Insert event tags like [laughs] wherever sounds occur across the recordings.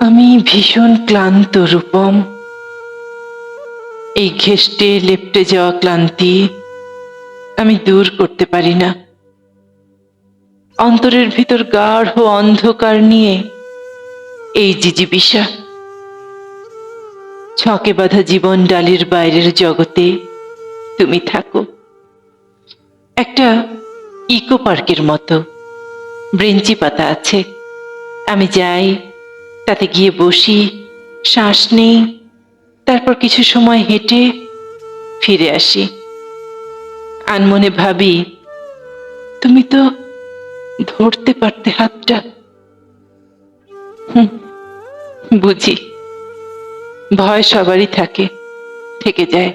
আমি ভীষণ ক্লান্ত, রূপম। এই ঘেষ্টে লেপটে যাওয়া ক্লান্তি আমি দূর করতে পারি না। অন্তরের ভিতর গাঢ় অন্ধকার নিয়ে এই জিজিবিষা। ছকে বাঁধা জীবন ডালির বাইরের জগতে তুমি থাকো। একটা ইকো পার্কের মতো, ব্রেঞ্চি পাতা আছে। আমি যাই তাতে গিয়ে বসি, শ্বাস নেই, তারপর কিছু সময় হেঁটে ফিরে আসি। আনমনে ভাবি, তুমি তো ধরতে পারতে হাতটা। বুঝি। ভয় সবারই থাকে, থেকে যায়।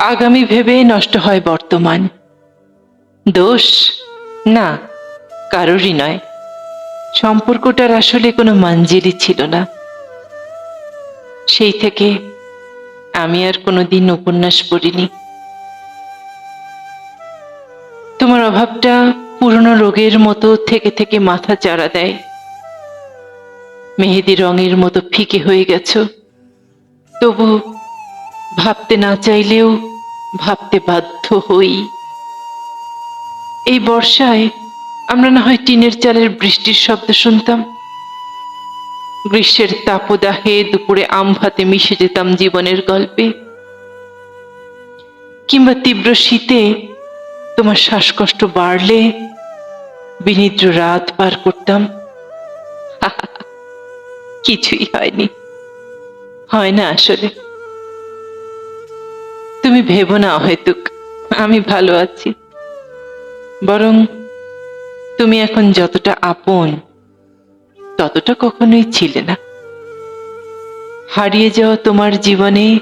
আগামী ভেবে নষ্ট হয় বর্তমান। দোষ না, কারোরই নয়। সম্পর্কটার আসলে কোনো মঞ্জিলই ছিল না। সেই থেকে আমি আর কোনোদিন উপন্যাস পড়িনি। তোমার অভাবটা পুরনো রোগের মতো থেকে থেকে মাথা চাড়া দেয়। মেহেদি রঙের মতো ফিকে হয়ে গেছ। তবু ভাবতে না চাইলেও ভাবতে বাধ্য হই। এই বর্ষায় আমরা না হয় টিনের চালের বৃষ্টির শব্দ শুনতাম। গ্রীষ্মের তাপদাহে দুপুরে আম ভাতে মিশে যেতাম জীবনের গল্পে। কিংবা তীব্র শীতে তোমার শ্বাসকষ্ট বাড়লে বিনিদ্র রাত পার করতাম। [laughs] কিছুই হয়নি। হয় না আসলে। তুমি ভেবো না হয়তুক আমি ভালো আছি। বরং তুমি এখন যতটা আপন, ততটা কখনোই ছিলে না। হারিয়ে যাওয়া তোমার জীবনে,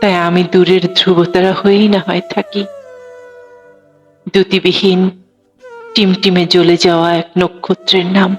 তাই আমি দূরের ধ্রুবতারা হয়েই না হয় থাকি। দ্যুতিবিহীন টিমটিমে জ্বলে যাওয়া এক নক্ষত্রের নাম।